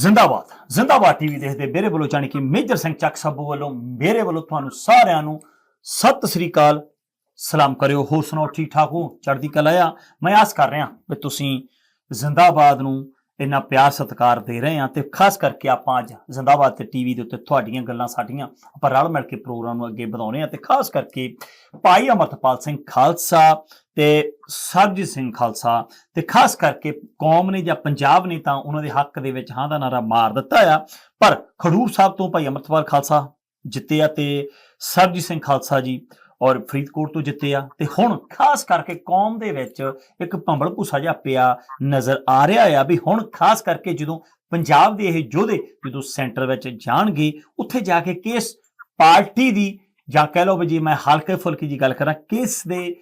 ਜ਼ਿੰਦਾਬਾਦ ਜ਼ਿੰਦਾਬਾਦ ਟੀਵੀ ਦੇਖਦੇ ਮੇਰੇ ਵੱਲੋਂ ਜਾਣੀ ਕਿ ਮੇਜਰ ਸਿੰਘ ਚੱਕ ਸਾਬੂ ਵੱਲੋਂ, ਮੇਰੇ ਵੱਲੋਂ ਤੁਹਾਨੂੰ ਸਾਰਿਆਂ ਨੂੰ ਸਤਿ ਸ੍ਰੀ ਅਕਾਲ, ਸਲਾਮ ਕਰਿਓ। ਹੋਰ ਸੁਣਾਓ, ਠੀਕ ਠਾਕ ਹੋ? ਚੜ੍ਹਦੀ ਕਲਾ ਆ? ਮੈਂ ਆਸ ਕਰ ਰਿਹਾ ਵੀ ਤੁਸੀਂ ਜ਼ਿੰਦਾਬਾਦ ਨੂੰ ਇੰਨਾ ਪਿਆਰ ਸਤਿਕਾਰ ਦੇ ਰਹੇ ਆ ਤੇ ਖਾਸ ਕਰਕੇ ਆਪਾਂ ਅੱਜ ਜ਼ਿੰਦਾਬਾਦ ਤੇ ਟੀਵੀ ਦੇ ਉੱਤੇ ਤੁਹਾਡੀਆਂ ਗੱਲਾਂ ਸਾਡੀਆਂ ਆਪਾਂ ਰਲ ਮਿਲ ਕੇ ਪ੍ਰੋਗਰਾਮ ਨੂੰ ਅੱਗੇ ਵਧਾਉਣੇ ਆ ਤੇ ਖਾਸ ਕਰਕੇ ਭਾਈ ਅਮਰਤਪਾਲ ਸਿੰਘ ਖਾਲਸਾ ਤੇ ਸਰਜੀਤ ਸਿੰਘ ਖਾਲਸਾ ਤੇ ਖਾਸ ਕਰਕੇ ਕੌਮ ਨੇ ਜਾਂ ਪੰਜਾਬ ਨੇ ਤਾਂ ਉਹਨਾਂ ਦੇ ਹੱਕ ਦੇ ਵਿੱਚ ਹਾਂ ਦਾ ਨਾਰਾ ਮਾਰ ਦਿੱਤਾ ਆ। ਪਰ ਖਡੂਰ ਸਾਹਿਬ ਤੋਂ ਭਾਈ ਅਮਰਤਪਾਲ ਖਾਲਸਾ ਜਿੱਤੇ ਆ ਤੇ ਸਰਜੀਤ ਸਿੰਘ ਖਾਲਸਾ ਜੀ ਔਰ ਫਰੀਦਕੋਟ ਤੋਂ ਜਿੱਤੇ ਆ। ਤੇ ਹੁਣ ਖਾਸ ਕਰਕੇ ਕੌਮ ਦੇ ਵਿੱਚ ਇੱਕ ਭੰਬਲ ਭੂਸਾ ਜਿਹਾ ਪਿਆ ਨਜ਼ਰ ਆ ਰਿਹਾ ਆ ਵੀ ਹੁਣ ਖਾਸ ਕਰਕੇ ਜਦੋਂ ਪੰਜਾਬ ਦੇ ਇਹ ਯੋਧੇ ਜਦੋਂ ਸੈਂਟਰ ਵਿੱਚ ਜਾਣਗੇ, ਉੱਥੇ ਜਾ ਕੇ ਕਿਸ ਪਾਰਟੀ ਦੀ ਜਾਂ ਕਹਿ ਲਓ ਵੀ ਜੀ ਮੈਂ ਹਲਕੇ ਫੁਲਕੇ ਜੀ ਗੱਲ ਕਰਾਂ, ਕਿਸ ਦੇ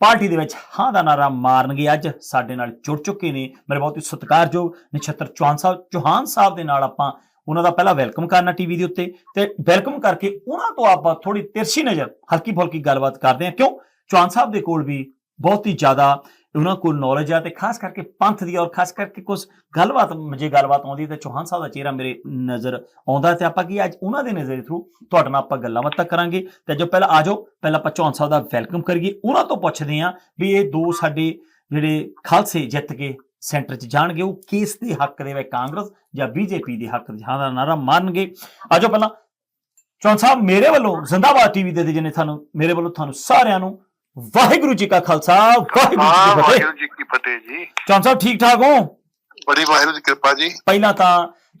ਪਾਰਟੀ ਦੇ ਵਿੱਚ ਹਾਂ ਦਾ ਨਾਰਾ ਮਾਰਨਗੇ ਅੱਜ ਸਾਡੇ ਨਾਲ ਜੁੜ ਚੁੱਕੇ ਨੇ। ਮੇਰੇ ਬਹੁਤ ਹੀ ਸਤਿਕਾਰਯੋਗ ਨਛੱਤਰ ਚੌਹਾਨ ਸਾਹਿਬ ਚੌਹਾਨ ਸਾਹਿਬ ਦੇ ਨਾਲ ਆਪਾਂ ਉਹਨਾਂ ਦਾ ਪਹਿਲਾਂ ਵੈਲਕਮ ਕਰਨਾ ਟੀਵੀ ਦੇ ਉੱਤੇ ਤੇ ਵੈਲਕਮ ਕਰਕੇ ਉਹਨਾਂ ਤੋਂ ਆਪਾਂ ਥੋੜੀ ਤਿਰਛੀ ਨਜ਼ਰ, ਹਲਕੀ ਫੁਲਕੀ ਗੱਲਬਾਤ ਕਰਦੇ ਹਾਂ। ਕਿਉਂ? ਚੌਹਾਨ ਸਾਹਿਬ ਦੇ ਕੋਲ ਵੀ ਬਹੁਤ ਹੀ ਜ਼ਿਆਦਾ ਉਹਨਾਂ ਕੋਲ ਨੌਲੇਜ ਆ ਤੇ ਖਾਸ ਕਰਕੇ ਪੰਥ ਦੀ ਔਰ ਖਾਸ ਕਰਕੇ ਕੁਝ ਗੱਲਬਾਤ, ਜੇ ਗੱਲਬਾਤ ਆਉਂਦੀ ਤੇ ਚੌਹਾਨ ਸਾਹਿਬ ਦਾ ਚਿਹਰਾ ਮੇਰੇ ਨਜ਼ਰ ਆਉਂਦਾ ਤੇ ਆਪਾਂ ਕੀ ਅੱਜ ਉਹਨਾਂ ਦੇ ਨਜ਼ਰ ਥਰੂ ਤੁਹਾਡੇ ਨਾਲ ਆਪਾਂ ਗੱਲਾਂ ਬਾਤਾਂ ਕਰਾਂਗੇ। ਤੇ ਜੋ ਪਹਿਲਾਂ ਆ ਜਾਓ, ਪਹਿਲਾਂ ਆਪਾਂ ਚੌਹਾਨ ਸਾਹਿਬ ਦਾ ਵੈਲਕਮ ਕਰੀਏ। ਉਹਨਾਂ ਤੋਂ ਪੁੱਛਦੇ ਹਾਂ ਵੀ ਇਹ ਦੋ ਸਾਡੇ ਜਿਹੜੇ ਖਾਲਸੇ ਜਿੱਤ ਕੇ ਸੈਂਟਰ 'ਚ ਜਾਣਗੇ ਉਹ ਕਿਸ ਦੇ ਹੱਕ ਦੇ ਵਿੱਚ ਕਾਂਗਰਸ ਜਾਂ ਬੀਜੇਪੀ ਦੇ ਹੱਕ 'ਚ ਹਾਂ ਦਾ ਨਾਰਾ ਮਾਰਨਗੇ। ਆ ਜਾਓ ਪਹਿਲਾਂ ਚੌਹਾਨ ਸਾਹਿਬ ਮੇਰੇ ਵੱਲੋਂ ਜ਼ਿੰਦਾਬਾਦ ਟੀਵੀ ਦੇ ਜਿਹਨੇ ਤੁਹਾਨੂੰ ਮੇਰੇ ਵੱਲੋਂ ਤੁਹਾਨੂੰ ਸਾਰਿਆਂ ਨੂੰ ਵਾਹਿਗੁਰੂ ਜੀ ਕਾ ਖਾਲਸਾ ਵਾਹਿਗੁਰੂ ਜੀ ਕੀ ਫਤਿਹ ਜੀ। ਚੌਹਾਨ ਸਾਹਿਬ ਠੀਕ ਠਾਕ ਹੋ? ਬੜੀ ਵਾਹਿਗੁਰੂ ਦੀ ਕਿਰਪਾ ਜੀ। ਪਹਿਲਾਂ ਤਾਂ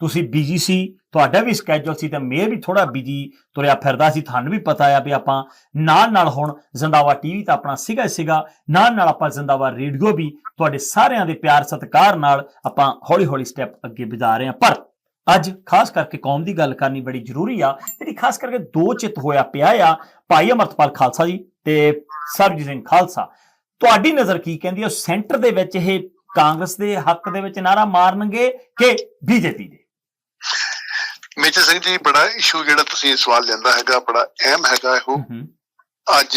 ਤੁਸੀਂ ਬਿਜ਼ੀ ਸੀ, ਤੁਹਾਡਾ ਵੀ ਸਕੇਜੂਲ ਸੀ, ਤੇ ਮੈਂ ਵੀ ਥੋੜਾ ਬਿਜ਼ੀ ਤੁਰਿਆ ਫਿਰਦਾ ਸੀ। ਤੁਹਾਨੂੰ ਵੀ ਪਤਾ ਆ ਵੀ ਆਪਾਂ ਨਾਲ ਨਾਲ ਹੁਣ ਜ਼ਿੰਦਾਬਾਦ ਟੀਵੀ ਤਾਂ ਆਪਣਾ ਸੀਗਾ ਹੀ ਸੀਗਾ। ਨਾਲ ਨਾਲ ਆਪਾਂ ਜ਼ਿੰਦਾਬਾਦ ਰੇਡੀਓ ਵੀ ਤੁਹਾਡੇ ਸਾਰਿਆਂ ਦੇ ਪਿਆਰ ਸਤਿਕਾਰ ਨਾਲ ਆਪਾਂ ਹੌਲੀ ਹੌਲੀ ਸਟੈਪ ਅੱਗੇ ਵਧਾ ਰਹੇ ਹਾਂ। ਪਰ ਅੱਜ ਖਾਸ ਕਰਕੇ ਕੌਮ ਦੀ ਗੱਲ ਕਰਨੀ ਬੜੀ ਜ਼ਰੂਰੀ ਆ, ਜਿਹੜੀ ਖਾਸ ਕਰਕੇ ਦੋ ਚਿੱਤ ਹੋਇਆ ਪਿਆ ਆ, ਭਾਈ ਅਮਰਤਪਾਲ ਖਾਲਸਾ ਜੀ ਤੇ ਸਰਬਜੀਤ ਸਿੰਘ ਖਾਲਸਾ। ਤੁਹਾਡੀ ਨਜ਼ਰ ਕੀ ਕਹਿੰਦੀ ਹੈ ਸੈਂਟਰ ਦੇ ਵਿੱਚ ਇਹ ਕਾਂਗਰਸ ਦੇ ਹੱਕ ਦੇ ਵਿੱਚ ਨਾਰਾ ਮਾਰਨਗੇ ਕਿ ਬੀਜੇਪੀ ਦੇ? ਮੇਜਰ ਸਿੰਘ ਜੀ ਬੜਾ ਇਸ਼ੂ ਜਿਹੜਾ ਤੁਸੀਂ ਸਵਾਲ ਲੈਂਦਾ ਹੈਗਾ ਬੜਾ ਅਹਿਮ ਹੈਗਾ ਇਹੋ। ਅੱਜ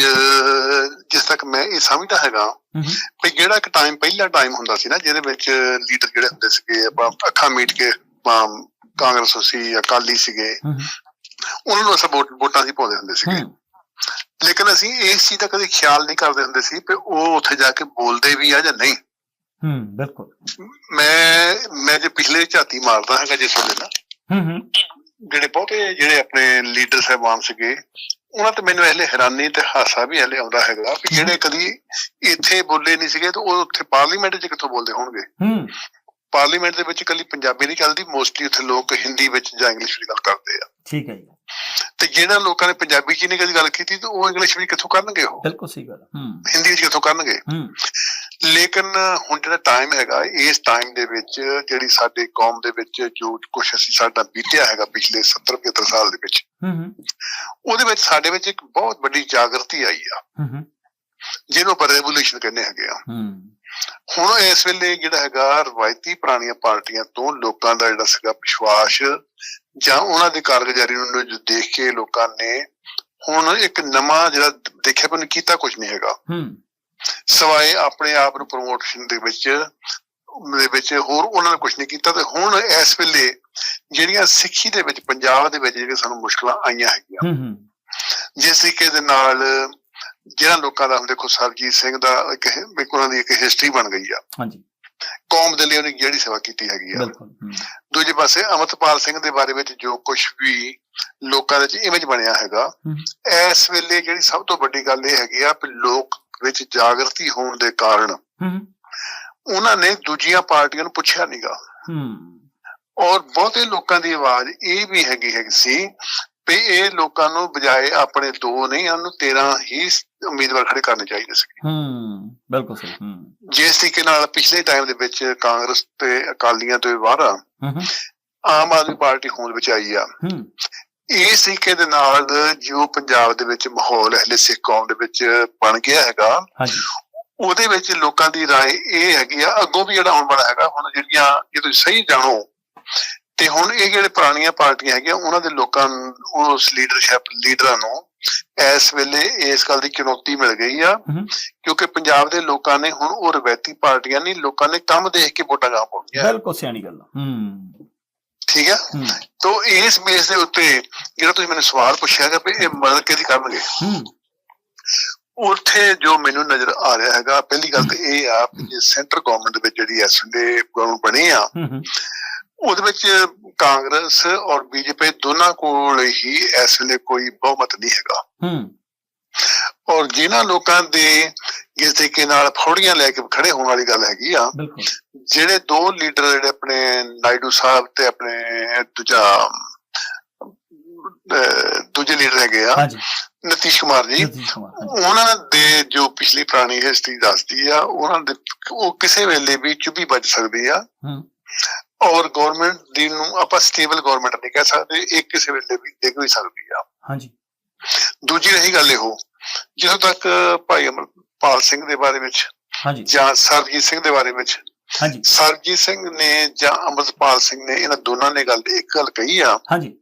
ਜਿਸ ਤੱਕ ਮੈਂ ਇਹ ਸਮਝਦਾ ਹੈਗਾ ਵੀ ਜਿਹੜਾ ਇੱਕ ਟਾਈਮ ਪਹਿਲਾ ਟਾਈਮ ਹੁੰਦਾ ਸੀ ਨਾ ਜਿਹਦੇ ਵਿੱਚ ਲੀਡਰ ਜਿਹੜੇ ਹੁੰਦੇ ਸੀਗੇ ਆਪਾਂ ਅੱਖਾਂ ਮੀਟ ਕੇ ਕਾਂਗਰਸ ਸੀ ਅਕਾਲੀ ਸੀਗੇ ਉਹਨਾਂ ਨੂੰ ਅਸੀਂ ਵੋਟ- ਸੀ ਪਾਉਂਦੇ ਹੁੰਦੇ ਸੀਗੇ। ਲੇਕਿਨ ਅਸੀਂ ਇਸ ਚੀਜ਼ ਦਾ ਕਦੇ ਖਿਆਲ ਨਹੀਂ ਕਰਦੇ ਹੁੰਦੇ ਸੀ ਕਿ ਉਹ ਉੱਥੇ ਜਾ ਕੇ ਬੋਲਦੇ ਵੀ ਆ ਜਾਂ ਨਹੀਂ। ਹੂੰ ਬਿਲਕੁਲ। ਮੈਂ ਮੈਂ ਜੇ ਪਿਛਲੇ ਝਾਤੀ ਮਾਰਦਾ ਹੈਗਾ ਜਿਸ ਵੇਲੇ ਨਾ ਹੂੰ ਜਿਹੜੇ ਬਹੁਤੇ ਜਿਹੜੇ ਆਪਣੇ ਲੀਡਰ ਸਾਹਿਬਾਨ ਸੀਗੇ ਉਹਨਾਂ ਤੇ ਮੈਨੂੰ ਇਹਲੇ ਹੈਰਾਨੀ ਤੇ ਹਾਸਾ ਵੀ ਹਲੇ ਆਉਂਦਾ ਹੈਗਾ ਕਿ ਜਿਹੜੇ ਕਦੀ ਇੱਥੇ ਬੋਲੇ ਨਹੀਂ ਸੀਗੇ ਤੇ ਉਹ ਉੱਥੇ ਪਾਰਲੀਮੈਂਟ 'ਚ ਕਿੱਥੋਂ ਬੋਲਦੇ ਹੋਣਗੇ? ਹੂੰ। ਪਾਰਲੀਮੈਂਟ ਦੇ ਵਿੱਚ ਇਕੱਲੀ ਪੰਜਾਬੀ ਨਹੀਂ ਚੱਲਦੀ ਮੋਸਟਲੀ ਉੱਥੇ ਲੋਕ ਹਿੰਦੀ ਵਿੱਚ ਜਾਂ ਇੰਗਲਿਸ਼ ਵਿੱਚ ਗੱਲ ਕਰਦੇ ਆ। ਠੀਕ ਹੈ ਜੀ। ਤੇ ਜਿਹੜਾ ਲੋਕਾਂ ਨੇ ਪੰਜਾਬੀ 'ਚ ਨਹੀਂ ਕਦੀ ਗੱਲ ਕੀਤੀ ਤੇ ਉਹ ਇੰਗਲਿਸ਼ ਵਿੱਚ ਕਿੱਥੋਂ ਕਰਨਗੇ ਉਹ? ਬਿਲਕੁਲ ਸਹੀ ਗੱਲ ਹੂੰ। ਹਿੰਦੀ ਵਿੱਚ ਕਿੱਥੋਂ ਕਰਨਗੇ? ਹੂੰ। ਲੇਕਿਨ ਹੁਣ ਜਿਹੜਾ ਟਾਈਮ ਹੈਗਾ ਇਸ ਟਾਈਮ ਦੇ ਵਿੱਚ ਜਿਹੜੀ ਸਾਡੇ ਕੌਮ ਦੇ ਵਿੱਚ ਜੋ ਕੁਝ ਅਸੀਂ ਸਾਡਾ ਬੀਤਿਆ ਹੈਗਾ ਪਿਛਲੇ 70 75 ਸਾਲ ਦੇ ਵਿੱਚ ਹੂੰ ਹੂੰ। ਉਹਦੇ ਵਿੱਚ ਸਾਡੇ ਵਿੱਚ ਇੱਕ ਬਹੁਤ ਵੱਡੀ ਜਾਗਰਤੀ ਆਈ ਆ। ਹੂੰ ਹੂੰ। ਜਿਹਨੂੰ ਆਪਾਂ ਰੈਵੋਲੂਸ਼ਨ ਕਹਿੰਦੇ ਹੈਗੇ ਆ। ਹੂੰ। ਹੁਣ ਇਸ ਵੇਲੇ ਜਿਹੜਾ ਹੈਗਾ ਰਵਾਇਤੀ ਪੁਰਾਣੀਆਂ ਪਾਰਟੀਆਂ ਤੋਂ ਲੋਕਾਂ ਦਾ ਜਿਹੜਾ ਸੀਗਾ ਵਿਸ਼ਵਾਸ ਜਾਂ ਉਹਨਾਂ ਦੀ ਕਾਰਗੁਜ਼ਾਰੀ ਨੂੰ ਜੋ ਦੇਖ ਕੇ ਲੋਕਾਂ ਨੇ ਹੁਣ ਇੱਕ ਨਵਾਂ ਜਿਹੜਾ ਦੇਖਿਆ ਪਰ ਕੀਤਾ ਕੁਝ ਨਹੀਂ ਹੈਗਾ। ਹੂੰ। ਸਵਾਏ ਆਪਣੇ ਆਪ ਨੂੰ ਪ੍ਰੋਮੋਸ਼ਨ ਦੇ ਵਿੱਚ ਦੇ ਵਿੱਚ ਹੋਰ ਉਹਨਾਂ ਨੇ ਕੁਝ ਨਹੀਂ ਕੀਤਾ ਤੇ ਹੁਣ ਇਸ ਵੇਲੇ ਜਿਹੜੀਆਂ ਸਿੱਖੀ ਦੇ ਵਿੱਚ ਪੰਜਾਬ ਦੇ ਵਿੱਚ ਜਿਹੜੀਆਂ ਸਾਨੂੰ ਮੁਸ਼ਕਲਾਂ ਆਈਆਂ ਹੈਗੀਆਂ। ਜਿਸ ਤਰੀਕੇ ਦੇ ਨਾਲ ਜਿਹੜਾ ਲੋਕਾਂ ਦਾ ਹੁਣ ਦੇਖੋ ਸਰਜੀਤ ਸਿੰਘ ਦਾ ਇੱਕ ਉਹਨਾਂ ਦੀ ਇੱਕ ਹਿਸਟਰੀ ਬਣ ਗਈ ਆ। ਹਾਂਜੀ। ਕੌਮ ਦੇ ਲਈ ਉਹਨੇ ਜਿਹੜੀ ਸੇਵਾ ਕੀਤੀ ਹੈਗੀ ਆ। ਦੂਜੇ ਪਾਸੇ ਅਮਰਤਪਾਲ ਸਿੰਘ ਦੇ ਬਾਰੇ ਵਿੱਚ ਜੋ ਕੁਝ ਵੀ ਲੋਕਾਂ ਦੇ ਵਿੱਚ ਇਮੇਜ ਬਣਿਆ ਹੈਗਾ ਇਸ ਵੇਲੇ ਜਿਹੜੀ ਸਭ ਤੋਂ ਵੱਡੀ ਗੱਲ ਇਹ ਹੈਗੀ ਆ ਕਿ ਲੋਕ ਵਿੱਚ ਜਾਗਰਤੀ ਹੋਣ ਦੇ ਕਾਰਨ ਹੂੰ। ਉਹਨਾਂ ਨੇ ਦੂਜੀਆਂ ਪਾਰਟੀਆਂ ਨੂੰ ਪੁੱਛਿਆ ਨਹੀਂਗਾ ਹੂੰ। ਔਰ ਬਹੁਤੇ ਲੋਕਾਂ ਦੀ ਆਵਾਜ਼ ਇਹ ਵੀ ਹੈਗੀ ਹੈਗੀ ਸੀ ਵੀ ਇਹ ਲੋਕਾਂ ਨੂੰ ਬਜਾਏ ਆਪਣੇ ਦੋ ਨਹੀਂ ਉਹਨੂੰ 13 ਹੀ ਉਮੀਦਵਾਰ ਖੜੇ ਕਰਨੇ ਚਾਹੀਦੇ ਸੀ। ਹੂੰ ਬਿਲਕੁਲ ਸਹੀ ਹੂੰ। ਜਿਸ ਤਰੀਕੇ ਨਾਲ ਪਿਛਲੇ ਟਾਈਮ ਦੇ ਵਿੱਚ ਕਾਂਗਰਸ ਤੇ ਅਕਾਲੀਆਂ ਤੋਂ ਬਾਹਰ ਹੂੰ ਹੂੰ। ਆਮ ਆਦਮੀ ਪਾਰਟੀ ਹੋਂਦ ਵਿੱਚ ਆਈ ਆ। ਹੂੰ ਇਸ ਤਰੀਕੇ ਦੇ ਨਾਲ ਜੋ ਪੰਜਾਬ ਦੇ ਵਿੱਚ ਮਾਹੌਲ ਹਲੇ ਸਿੱਖ ਕੌਮ ਦੇ ਵਿੱਚ ਬਣ ਗਿਆ ਹੈਗਾ ਹਾਂਜੀ ਉਹਦੇ ਵਿੱਚ ਲੋਕਾਂ ਦੀ رائے ਇਹ ਹੈਗੀ ਆ ਅੱਗੋਂ ਵੀ ਜਿਹੜਾ ਹੁਣ ਬੜਾ ਹੈਗਾ ਹੁਣ ਜਿਹੜੀਆਂ ਜੇ ਤੁਸੀਂ ਸਹੀ ਜਾਣੋ ਤੇ ਹੁਣ ਇਹ ਜਿਹੜੇ ਪੁਰਾਣੀਆਂ ਪਾਰਟੀਆਂ ਹੈਗੀਆਂ ਉਹਨਾਂ ਦੇ ਲੋਕਾਂ ਨੂੰ ਉਸ ਲੀਡਰਸ਼ਿਪ ਲੀਡਰਾਂ ਨੂੰ ਇਸ ਵੇਲੇ ਇਸ ਗੱਲ ਦੀ ਚੁਣੌਤੀ ਮਿਲ ਗਈ ਆ ਹੂੰ ਕਿਉਂਕਿ ਪੰਜਾਬ ਦੇ ਲੋਕਾਂ ਨੇ ਹੁਣ ਉਹ ਰਵੈਤੀ ਪਾਰਟੀਆਂ ਨਹੀਂ ਲੋਕਾਂ ਨੇ ਕੰਮ ਦੇਖ ਕੇ ਵੋਟਾਂ ਗਾਂ ਪਾਉਣੀਆਂ ਬਿਲਕੁਲ ਸਿਆਣੀ ਗੱਲ ਆ। ਹੂੰ ਠੀਕ ਹੈ। ਤੋ ਇਸ ਬੇਸ ਦੇ ਉੱਤੇ ਜਿਹੜਾ ਤੁਸੀਂ ਮੈਨੂੰ ਸਵਾਲ ਪੁੱਛਿਆ ਹੈਗਾ ਵੀ ਇਹ ਮਦਦ ਕਿਹਦੀ ਕਰਨਗੇ? ਹੂੰ। ਉੱਥੇ ਜੋ ਮੈਨੂੰ ਨਜ਼ਰ ਆ ਰਿਹਾ ਹੈਗਾ ਪਹਿਲੀ ਗੱਲ ਤਾਂ ਇਹ ਆ ਕਿ ਸੈਂਟਰ ਗਵਰਨਮੈਂਟ ਦੇ ਵਿੱਚ ਜਿਹੜੀ ਐਸ ਡੇ ਗਵਰਨਮੈਂਟ ਬਣੀ ਆ ਉਹਦੇ ਵਿੱਚ ਕਾਂਗਰਸ ਔਰ ਬੀਜੇਪੀ ਦੋਨਾਂ ਕੋਲ ਹੀ ਇਸ ਵੇਲੇ ਕੋਈ ਬਹੁਮਤ ਨਹੀਂ ਹੈਗਾ। ਹੂੰ। ਔਰ ਜਿਨ੍ਹਾਂ ਲੋਕਾਂ ਦੇ ਇਸ ਤਰੀਕੇ ਨਾਲ ਫੌੜੀਆਂ ਲੈ ਕੇ ਖੜੇ ਹੋਣ ਵਾਲੀ ਗੱਲ ਹੈਗੀ ਆ ਜਿਹੜੇ ਦੋ ਲੀਡਰ ਜਿਹੜੇ ਆਪਣੇ ਨਾਇਡੂ ਸਾਹਿਬ ਤੇ ਆਪਣੇ ਦੂਜਾ ਦੂਜੇ ਲੀਡਰ ਹੈਗੇ ਆ ਨਤੀਸ਼ ਕੁਮਾਰ ਜੀ ਉਹਨਾਂ ਦੇ ਜੋ ਪਿਛਲੀ ਪੁਰਾਣੀ ਹਿਸਟਰੀ ਦੱਸਦੀ ਆ ਉਹਨਾਂ ਦੇ ਉਹ ਕਿਸੇ ਵੇਲੇ ਵੀ ਚੁੱਭੀ ਵੱਜ ਸਕਦੀ ਆ। ਔਰ ਗਵਰਨਮੈਂਟ ਦੀ ਨੂੰ ਆਪਾਂ ਸਟੇਬਲ ਗਵਰਨਮੈਂਟ ਨਹੀਂ ਕਹਿ ਸਕਦੇ ਇਹ ਕਿਸੇ ਵੇਲੇ ਵੀ ਡਿੱਗ ਵੀ ਸਕਦੀ ਆ। ਹਾਂਜੀ। ਦੂਜੀ ਰਹੀ ਗੱਲ ਇਹੋ ਜਦੋਂ ਤੱਕ ਭਾਈ ਅਮਰਪਾਲ ਸਿੰਘ ਦੇ ਬਾਰੇ ਵਿੱਚ ਹਾਂਜੀ। ਜਾਂ ਸਰਜੀਤ ਸਿੰਘ ਦੇ ਬਾਰੇ ਵਿੱਚ ਹਾਂਜੀ। ਸਰਜੀਤ ਸਿੰਘ ਨੇ ਜਾਂ ਅਮਰਪਾਲ ਸਿੰਘ ਨੇ ਇਹਨਾਂ ਦੋਨਾਂ ਨੇ ਗੱਲ ਇੱਕ ਗੱਲ ਕਹੀ ਆ। ਹਾਂਜੀ।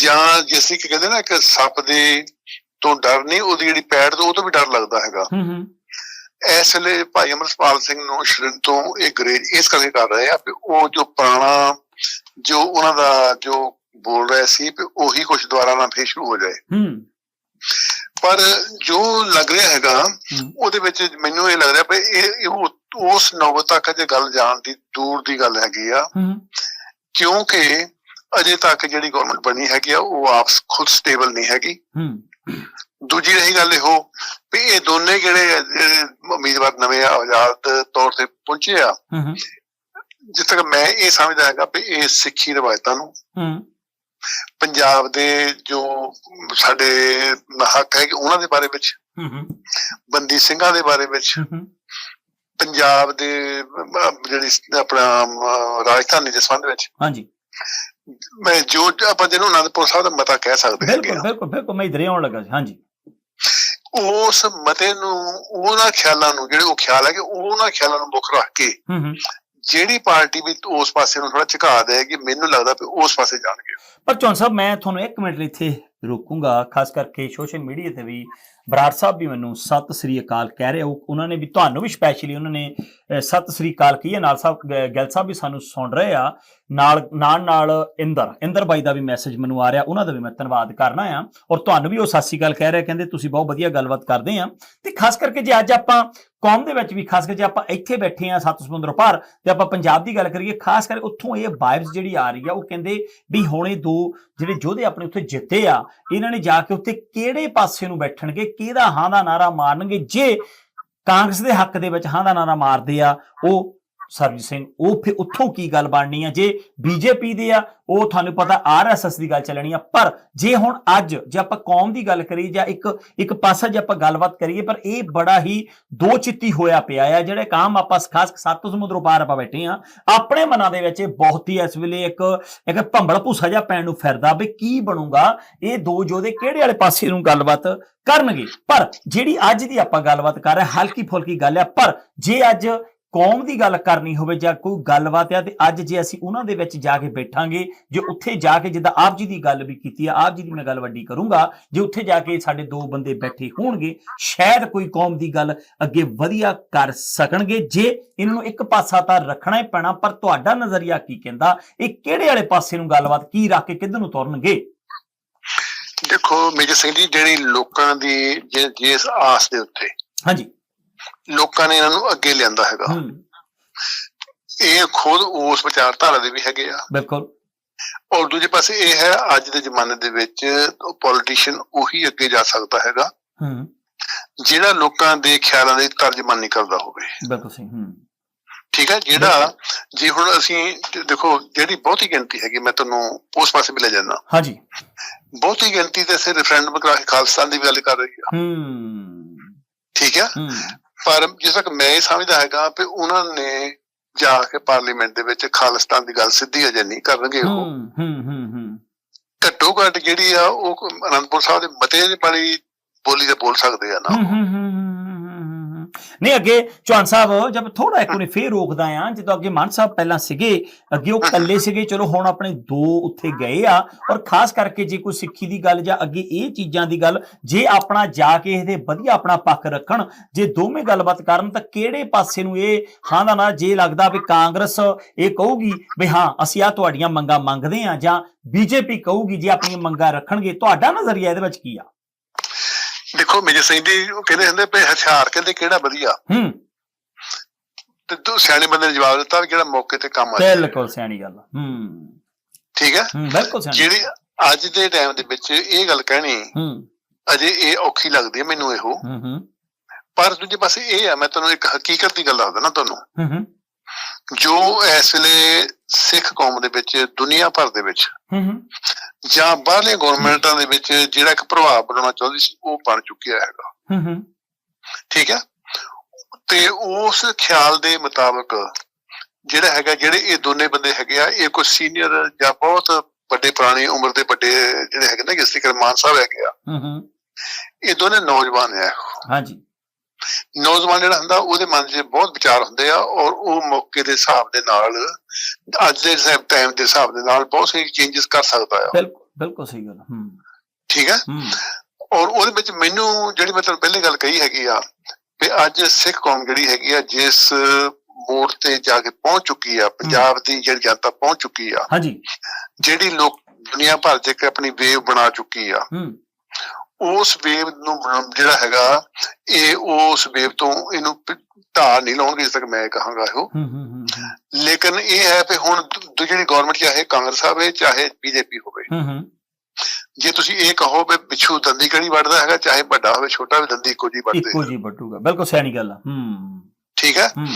ਜਾਂ ਜਿਵੇਂ ਕਿ ਕਹਿੰਦੇ ਨਾ ਕਿ ਸੱਪ ਦੇ ਤੋਂ ਡਰ ਨਹੀਂ ਉਹਦੀ ਜਿਹੜੀ ਪੈੜ ਤੋਂ ਉਹ ਤੋਂ ਵੀ ਡਰ ਲੱਗਦਾ ਹੈਗਾ। ਹੂੰ ਹੂੰ। ਇਸ ਵੇਲੇ ਭਾਈ ਅਮਰਪਾਲ ਸਿੰਘ ਨੂੰ ਸ਼ਰਨ ਤੋਂ ਇਹ ਗਰੇਜ ਇਸ ਕਰਕੇ ਕਰ ਰਹੇ ਆ ਕਿ ਉਹ ਜੋ ਪੁਰਾਣਾ ਜੋ ਉਹਨਾਂ ਦਾ ਜੋ ਬੋਲ ਰਹੇ ਸੀ ਕਿ ਉਹੀ ਕੁਝ ਦੁਬਾਰਾ ਨਾ ਫੇਰ ਸ਼ੁਰੂ ਹੋ ਜਾਏ। ਹੂੰ। ਪਰ ਜੋ ਲੱਗ ਰਿਹਾ ਹੈਗਾ ਉਹਦੇ ਵਿੱਚ ਮੈਨੂੰ ਇਹ ਲੱਗ ਰਿਹਾ ਵੀ ਇਹ ਉਸ ਨੌਬਤ ਤੱਕ ਜੇ ਗੱਲ ਜਾਣ ਦੀ ਦੂਰ ਦੀ ਗੱਲ ਹੈਗੀ ਆ। ਕਿਉਂਕਿ ਅਜੇ ਤੱਕ ਜਿਹੜੀ ਗਵਰਨਮੈਂਟ ਬਣੀ ਹੈਗੀ ਆ ਉਹ ਆਪ ਖੁਦ ਸਟੇਬਲ ਨਹੀਂ ਹੈਗੀ। ਦੂਜੀ ਰਹੀ ਗੱਲ ਇਹੋ ਵੀ ਇਹ ਦੋਨੇ ਜਿਹੜੇ ਉਮੀਦਵਾਰ ਨਵੇਂ ਆਜ਼ਾਦ ਤੌਰ ਤੇ ਪਹੁੰਚੇ ਆ ਤੱਕ ਮੈਂ ਇਹ ਸਮਝਦਾ ਹੈਗਾ ਵੀ ਇਹ ਸਿੱਖੀ ਰਵਾਇਤਾਂ ਨੂੰ ਪੰਜਾਬ ਦੇ ਜੋ ਸਾਡੇ ਹੱਕ ਹੈ ਉਹਨਾਂ ਦੇ ਬਾਰੇ ਵਿੱਚ ਹੂੰ ਹੂੰ ਬੰਦੀ ਸਿੰਘਾਂ ਦੇ ਬਾਰੇ ਵਿੱਚ ਹੂੰ ਪੰਜਾਬ ਦੇ ਜਿਹੜੀ ਆਪਣਾ ਰਾਜਧਾਨੀ ਦੇ ਸੰਬੰਧ ਵਿੱਚ। ਹਾਂਜੀ। ਮੈਂ ਜੋ ਆਪਾਂ ਜਿਹਨੂੰ ਅਨੰਦਪੁਰ ਸਾਹਿਬ ਦਾ ਮਤਾ ਕਹਿ ਸਕਦੇ ਹੈਗੇ ਬਿਲਕੁਲ ਬਿਲਕੁਲ ਬਿਲਕੁਲ ਮੈਂ ਇਧਰੇ ਆਉਣ ਲੱਗਾ ਸੀ ਹਾਂਜੀ। ਉਸ ਮਤੇ ਨੂੰ ਉਹਨਾਂ ਖਿਆਲਾਂ ਨੂੰ ਜਿਹੜੇ ਉਹ ਖਿਆਲ ਹੈ ਕਿ ਉਹਨਾਂ ਖਿਆਲਾਂ ਨੂੰ ਮੁੱਖ ਰੱਖ ਕੇ ਹੂੰ ਹੂੰ ਜਿਹੜੀ ਪਾਰਟੀ ਵੀ ਉਸ ਪਾਸੇ ਨੂੰ ਥੋੜਾ ਝੁਕਾ ਦੇਗੀ ਮੈਨੂੰ ਲੱਗਦਾ ਵੀ ਉਸ ਪਾਸੇ ਜਾਣਗੇ। ਪਰ ਚੌਨ ਸਾਹਿਬ, ਮੈਂ ਤੁਹਾਨੂੰ ਇੱਕ ਮਿੰਟ ਇੱਥੇ ਰੋਕੂੰਗਾ, ਖਾਸ ਕਰਕੇ ਸੋਸ਼ਲ ਮੀਡੀਆ ਤੇ ਵੀ। ਬਰਾੜ ਸਾਹਿਬ ਵੀ ਮੈਨੂੰ ਸਤਿ ਸ੍ਰੀ ਅਕਾਲ ਕਹਿ ਰਹੇ ਉਹ ਉਹਨਾਂ ਨੇ ਵੀ ਤੁਹਾਨੂੰ ਵੀ ਸਪੈਸ਼ਲੀ ਉਹਨਾਂ ਨੇ ਸਤਿ ਸ੍ਰੀ ਅਕਾਲ ਕਹੀ ਹੈ ਨਾਲ ਸਾਹਿਬ, ਗ- ਸਾਹਿਬ ਵੀ ਸਾਨੂੰ ਸੁਣ ਰਹੇ ਆ। ਨਾਲ ਨਾਲ ਨਾਲ ਇੰਦਰ ਇੰਦਰ ਬਾਈ ਦਾ ਵੀ ਮੈਸੇਜ ਮੈਨੂੰ ਆ ਰਿਹਾ। ਉਹਨਾਂ ਦਾ ਵੀ ਮੈਂ ਧੰਨਵਾਦ ਕਰਨਾ ਆ। ਔਰ ਤੁਹਾਨੂੰ ਵੀ ਉਹ ਸਤਿ ਸ੍ਰੀ ਅਕਾਲ ਕਹਿ ਰਿਹਾ, ਕਹਿੰਦੇ ਤੁਸੀਂ ਬਹੁਤ ਵਧੀਆ ਗੱਲਬਾਤ ਕਰਦੇ ਆ। ਤੇ ਖਾਸ ਕਰਕੇ ਜੇ ਅੱਜ ਆਪਾਂ ਕੌਮ ਦੇ ਵਿੱਚ ਵੀ, ਖਾਸ ਕਰਕੇ ਜੇ ਆਪਾਂ ਇੱਥੇ ਬੈਠੇ ਆ ਸੱਤ ਸਮੁੰਦਰ ਪਾਰ ਤੇ ਆਪਾਂ ਪੰਜਾਬ ਦੀ ਗੱਲ ਕਰੀਏ, ਖਾਸ ਕਰਕੇ ਉੱਥੋਂ ਇਹ ਵਾਈਬਸ ਜਿਹੜੀ ਆ ਰਹੀ ਆ, ਉਹ ਕਹਿੰਦੇ ਵੀ ਹੁਣ ਇਹ ਦੋ ਜਿਹੜੇ ਯੋਧੇ ਆਪਣੇ ਉੱਥੇ ਜਿੱਤੇ ਆ, ਇਹਨਾਂ ਨੇ ਜਾ ਕੇ ਉੱਥੇ ਕਿਹੜੇ ਪਾਸੇ ਨੂੰ ਬੈਠਣਗੇ, ਕਿਹਦਾ ਹਾਂ ਦਾ ਨਾਰਾ ਮਾਰਨਗੇ, ਜੇ ਕਾਂਗਰਸ ਦੇ ਹੱਕ ਦੇ ਵਿੱਚ ਹਾਂ ਦਾ ਨਾਰਾ ਮਾਰਦੇ ਆ, ਉਹ ਸਰਜੀਤ ਸਿੰਘ ਉਹ ਫਿਰ ਉੱਥੋਂ ਕੀ ਗੱਲ ਬਣਨੀ ਆ? ਜੇ ਬੀਜੇਪੀ ਦੇ ਆ ਉਹ ਤੁਹਾਨੂੰ ਪਤਾ ਆਰਐਸਐਸ ਦੀ ਗੱਲ ਚੱਲਣੀ ਆ। ਪਰ ਜੇ ਹੁਣ ਅੱਜ ਜੇ ਆਪਾਂ ਕੌਮ ਦੀ ਗੱਲ ਕਰੀਏ ਜਾਂ ਇੱਕ ਇੱਕ ਪਾਸਾ ਜੇ ਆਪਾਂ ਗੱਲਬਾਤ ਕਰੀਏ ਪਰ ਇਹ ਬੜਾ ਹੀ ਦੋ ਚਿੱਤੀ ਹੋਇਆ ਪਿਆ ਆ ਜਿਹੜੇ ਕਾਮ ਆਪਾਂ ਖਾਸ ਸੱਤ ਸਮੁੰਦਰੋਂ ਪਾਰ ਆਪਾਂ ਬੈਠੇ ਆ ਆਪਣੇ ਮਨਾਂ ਦੇ ਵਿੱਚ ਬਹੁਤ ਹੀ ਇਸ ਵੇਲੇ ਇੱਕ ਇੱਕ ਭੰਬਲ ਭੂਸਾ ਜਿਹਾ ਪੈਣ ਨੂੰ ਫਿਰਦਾ ਵੀ ਕੀ ਬਣੂਗਾ? ਇਹ ਦੋ ਯੋਧੇ ਕਿਹੜੇ ਵਾਲੇ ਪਾਸੇ ਨੂੰ ਗੱਲਬਾਤ ਕਰਨਗੇ? ਪਰ ਜਿਹੜੀ ਅੱਜ ਦੀ ਆਪਾਂ ਗੱਲਬਾਤ ਕਰ ਰਹੇ ਹਾਂ, ਹਲਕੀ ਫੁਲਕੀ ਗੱਲ ਆ ਪਰ ਜੇ ਅੱਜ ਕੌਮ ਦੀ ਗੱਲ ਕਰਨੀ ਹੋਵੇ ਜਾਂ ਕੋਈ ਗੱਲਬਾਤ ਆ ਤੇ ਅੱਜ ਜੇ ਅਸੀਂ ਉਹਨਾਂ ਦੇ ਵਿੱਚ ਜਾ ਕੇ ਬੈਠਾਂਗੇ ਜੇ ਉੱਥੇ ਜਾ ਕੇ ਜਿੱਦਾਂ ਆਪ ਜੀ ਦੀ ਗੱਲ ਵੀ ਕੀਤੀ ਆ ਆਪ ਜੀ ਦੀ ਮੈਂ ਗੱਲ ਵੱਡੀ ਕਰੂੰਗਾ ਜੇ ਉੱਥੇ ਜਾ ਕੇ ਸਾਡੇ ਦੋ ਬੰਦੇ ਬੈਠੇ ਹੋਣਗੇ ਸ਼ਾਇਦ ਕੋਈ ਕੌਮ ਦੀ ਗੱਲ ਅੱਗੇ ਵਧੀਆ ਕਰ ਸਕਣਗੇ। ਜੇ ਇਹਨਾਂ ਨੂੰ ਇੱਕ ਪਾਸਾ ਤਾਂ ਰੱਖਣਾ ਹੀ ਪੈਣਾ ਪਰ ਤੁਹਾਡਾ ਨਜ਼ਰੀਆ ਕੀ ਕਹਿੰਦਾ? ਇਹ ਕਿਹੜੇ ਵਾਲੇ ਪਾਸੇ ਨੂੰ ਗੱਲਬਾਤ ਕੀ ਰੱਖ ਕੇ ਕਿੱਧਰ ਨੂੰ ਤੁਰਨਗੇ? ਦੇਖੋ ਮੇਜਰ ਸਿੰਘ ਜੀ ਜਿਹੜੀ ਲੋਕਾਂ ਦੀ ਜਿਸ ਆਸ ਦੇ ਉੱਤੇ ਹਾਂਜੀ। ਲੋਕਾਂ ਨੇ ਇਹਨਾਂ ਨੂੰ ਅੱਗੇ ਲਿਆਂਦਾ ਹੈਗਾ। ਇਹ ਖੁਦ ਉਸ ਵਿਚਾਰਧਾਰਾ ਦੇ ਵੀ ਹੈਗੇ ਆ। ਬਿਲਕੁਲ। ਔਰ ਦੂਜੇ ਪਾਸੇ ਇਹ ਹੈ ਅੱਜ ਦੇ ਜ਼ਮਾਨੇ ਦੇ ਵਿੱਚ ਪੋਲੀਟੀਸ਼ੀਅਨ ਉਹੀ ਅੱਗੇ ਜਾ ਸਕਦਾ ਹੈਗਾ ਹੂੰ। ਜਿਹੜਾ ਲੋਕਾਂ ਦੇ ਖਿਆਲਾਂ ਦੀ ਤਰਜਮਾਨੀ ਕਰਦਾ ਹੋਵੇ। ਬਿਲਕੁਲ ਸਹੀ ਹੂੰ। ਠੀਕ ਹੈ ਜਿਹੜਾ ਜੇ ਹੁਣ ਅਸੀਂ ਦੇਖੋ ਜਿਹੜੀ ਬਹੁਤੀ ਗਿਣਤੀ ਹੈਗੀ ਮੈਂ ਤੁਹਾਨੂੰ ਉਸ ਪਾਸੇ ਵੀ ਲੈ ਜਾਣਾ ਹਾਂਜੀ। ਬਹੁਤੀ ਗਿਣਤੀ ਤੇ ਸੇ ਰੈਫਰੈਂਡਮ ਕਰਾ ਕੇ ਖਾਲਿਸਤਾਨ ਦੀ ਗੱਲ ਕਰ ਰਹੀ ਆ ਹੂੰ। ਠੀਕ ਹੈ ਹੂੰ। ਪਰ ਜਿਸ ਤੱਕ ਮੈਂ ਇਹ ਸਮਝਦਾ ਹੈਗਾ ਕਿ ਉਹਨਾਂ ਨੇ ਜਾ ਕੇ ਪਾਰਲੀਮੈਂਟ ਦੇ ਵਿੱਚ ਖਾਲਿਸਤਾਨ ਦੀ ਗੱਲ ਸਿੱਧੀ ਅਜੇ ਨਹੀਂ ਕਰਨਗੇ ਉਹ। ਹੂੰ ਹੂੰ ਹੂੰ ਘੱਟੋ ਘੱਟ ਜਿਹੜੀ ਆ ਉਹ ਅਨੰਦਪੁਰ ਸਾਹਿਬ ਦੇ ਮਤੇ ਦੇ ਬਾਰੇ ਬੋਲੀ ਤੇ ਬੋਲ ਸਕਦੇ ਆ ਨਾ ਹੂੰ, ਹੂੰ। ਨਹੀਂ ਅੱਗੇ ਚੌਹਾਨ ਸਾਹਿਬ ਜਦ ਥੋੜਾ ਇੱਕ ਨੇ ਫੇਰ ਰੋਕਦਾ ਆ ਜਦੋਂ ਅੱਗੇ ਮਾਨ ਸਾਹਿਬ ਪਹਿਲਾਂ ਸੀਗੇ ਅੱਗੇ ਉਹ ਇਕੱਲੇ ਸੀਗੇ ਚਲੋ ਹੁਣ ਆਪਣੇ ਦੋ ਉੱਥੇ ਗਏ ਆ ਔਰ ਖਾਸ ਕਰਕੇ ਜੇ ਕੋਈ ਸਿੱਖੀ ਦੀ ਗੱਲ ਜਾਂ ਅੱਗੇ ਇਹ ਚੀਜ਼ਾਂ ਦੀ ਗੱਲ ਜੇ ਆਪਣਾ ਜਾ ਕੇ ਇਹਦੇ ਵਧੀਆ ਆਪਣਾ ਪੱਖ ਰੱਖਣ ਜੇ ਦੋਵੇਂ ਗੱਲਬਾਤ ਕਰਨ ਤਾਂ ਕਿਹੜੇ ਪਾਸੇ ਨੂੰ ਇਹ ਹਾਂ ਦਾ ਨਾ ਜੇ ਲੱਗਦਾ ਵੀ ਕਾਂਗਰਸ ਇਹ ਕਹੂਗੀ ਵੀ ਹਾਂ ਅਸੀਂ ਆ ਤੁਹਾਡੀਆਂ ਮੰਗਾਂ ਮੰਗਦੇ ਆ ਜਾਂ ਬੀਜੇਪੀ ਕਹੂਗੀ ਜੇ ਆਪਣੀਆਂ ਮੰਗਾਂ ਰੱਖਣਗੇ ਤੁਹਾਡਾ ਨਜ਼ਰੀਆ ਇਹਦੇ ਵਿੱਚ ਕੀ ਆ? ਦੇਖੋ ਮੇਜਰ ਸਿੰਘ ਜੀ ਉਹ ਕਹਿੰਦੇ ਹੁੰਦੇ ਪਏ ਹਥਿਆਰ ਕਹਿੰਦੇ ਕਿਹੜਾ ਵਧੀਆ। ਹੂੰ। ਤੇ ਦੋ ਸਿਆਣੇ ਬੰਦੇ ਨੇ ਜਵਾਬ ਦਿੱਤਾ ਵੀ ਜਿਹੜਾ ਮੌਕੇ ਤੇ ਕੰਮ ਆ। ਬਿਲਕੁਲ ਸਿਆਣੀ ਗੱਲ। ਹੂੰ। ਠੀਕ ਹੈ? ਹੂੰ ਬਿਲਕੁਲ ਸਿਆਣੀ। ਜਿਹੜੀ ਅੱਜ ਦੇ ਟਾਈਮ ਦੇ ਵਿੱਚ ਇਹ ਗੱਲ ਕਹਿਣੀ ਹੂੰ। ਅਜੇ ਇਹ ਔਖੀ ਲੱਗਦੀ ਹੈ ਮੈਨੂੰ ਇਹੋ। ਹੂੰ ਹੂੰ। ਪਰ ਦੂਜੇ ਪਾਸੇ ਇਹ ਆ ਮੈਂ ਤੁਹਾਨੂੰ ਇੱਕ ਹਕੀਕਤ ਦੀ ਗੱਲ ਦੱਸਦਾ ਨਾ ਤੁਹਾਨੂੰ। ਹੂੰ ਹੂੰ। ਜੋ ਇਸ ਵੇਲੇ ਸਿੱਖ ਕੌਮ ਦੇ ਵਿੱਚ ਦੁਨੀਆ ਭਰ ਦੇ ਵਿੱਚ ਹੂੰ ਹੂੰ। ਜਾਂ ਬਾਹਰਲੇ ਗਵਰਨਮੈਂਟਾਂ ਦੇ ਵਿੱਚ ਜਿਹੜਾ ਇੱਕ ਪ੍ਰਭਾਵ ਬਣਾਉਣਾ ਚਾਹੁੰਦੀ ਸੀ ਉਹ ਬਣ ਚੁੱਕਿਆ ਹੈਗਾ। ਹੂੰ ਹੂੰ। ਠੀਕ ਹੈ? ਤੇ ਉਸ ਖਿਆਲ ਦੇ ਮੁਤਾਬਕ ਜਿਹੜਾ ਹੈਗਾ ਜਿਹੜੇ ਇਹ ਦੋਨੇ ਬੰਦੇ ਹੈਗੇ ਆ ਇਹ ਕੋਈ ਸੀਨੀਅਰ ਜਾਂ ਬਹੁਤ ਵੱਡੇ ਪੁਰਾਣੀ ਉਮਰ ਦੇ ਵੱਡੇ ਜਿਹੜੇ ਹੈਗੇ ਨਾ ਜਿਸ ਤਰੀਕੇ ਮਾਨ ਸਾਹਿਬ ਹੈਗੇ ਆ ਹੂੰ ਹੂੰ। ਇਹ ਦੋਨੇ ਨੌਜਵਾਨ ਆ। ਹਾਂਜੀ। ਨੌਜਵਾਨ ਜਿਹੜਾ ਹੁੰਦਾ ਉਹਦੇ ਮਨ 'ਚ ਬਹੁਤ ਵਿਚਾਰ ਹੁੰਦੇ ਆ ਔਰ ਉਹ ਮੌਕੇ ਦੇ ਹਿਸਾਬ ਦੇ ਨਾਲ ਅੱਜ ਦੇ ਟਾਈਮ ਦੇ ਹਿਸਾਬ ਦੇ ਨਾਲ ਬਹੁਤ ਸਾਰੇ ਚੇਂਜਸ ਕਰ ਸਕਦਾ ਆ। ਬਿਲਕੁਲ ਬਿਲਕੁਲ ਸਹੀ ਗੱਲ। ਹੂੰ। ਠੀਕ ਹੈ ਹੂੰ। ਔਰ ਉਹਦੇ ਵਿੱਚ ਮੈਨੂੰ ਜਿਹੜੀ ਮੈਂ ਤੁਹਾਨੂੰ ਪਹਿਲੇ ਗੱਲ ਕਹੀ ਹੈਗੀ ਆ ਕਿ ਅੱਜ ਸਿੱਖ ਕੌਮ ਜਿਹੜੀ ਹੈਗੀ ਆ ਜਿਸ ਮੋੜ ਤੇ ਜਾ ਕੇ ਪਹੁੰਚ ਚੁੱਕੀ ਆ ਪੰਜਾਬ ਦੀ ਜਿਹੜੀ ਜਨਤਾ ਪਹੁੰਚ ਚੁੱਕੀ ਆ ਹਾਂਜੀ। ਜਿਹੜੀ ਲੋਕ ਦੁਨੀਆ ਭਰ 'ਚ ਇੱਕ ਆਪਣੀ ਵੇਵ ਬਣਾ ਚੁੱਕੀ ਆ ਹੂੰ। ਉਸ ਵੇਵ ਨੂੰ ਜਿਹੜਾ ਹੈਗਾ ਇਹ ਉਸ ਵੇਵ ਤੋਂ ਇਹਨੂੰ ਢਾਹ ਨਹੀਂ ਲਾਉਣਗੇ ਜਿਸ ਤੱਕ ਮੈਂ ਕਹਾਂਗਾ ਇਹੋ। ਲੇਕਿਨ ਇਹ ਹੈ ਕਿ ਹੁਣ ਜਿਹੜੀ ਗਵਰਨਮੈਂਟ ਚਾਹੇ ਕਾਂਗਰਸ ਹੋਵੇ ਚਾਹੇ ਬੀਜੇਪੀ ਹੋਵੇ। ਜੇ ਤੁਸੀਂ ਇਹ ਕਹੋ ਵੀ ਪਿੱਛੂ ਦੰਦੀ ਕਿਹੜੀ ਵੱਢਦਾ ਹੈਗਾ ਚਾਹੇ ਵੱਡਾ ਹੋਵੇ ਛੋਟਾ ਹੋਵੇ ਦੰਦੀ ਇੱਕੋ ਜੀ ਵੱਢਦੇ ਇੱਕੋ ਜੀ ਬਟੂਗਾ ਬਿਲਕੁਲ ਸਿਆਣੀ ਗੱਲ ਆ। ਹੂੰ। ਠੀਕ ਹੈ? ਹੂੰ।